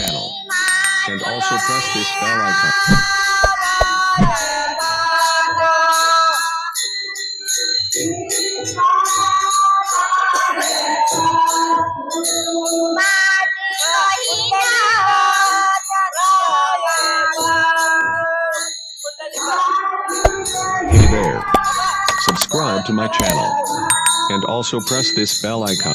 Channel, and also press this bell icon. Hey there. Subscribe to my channel, and also press this bell icon.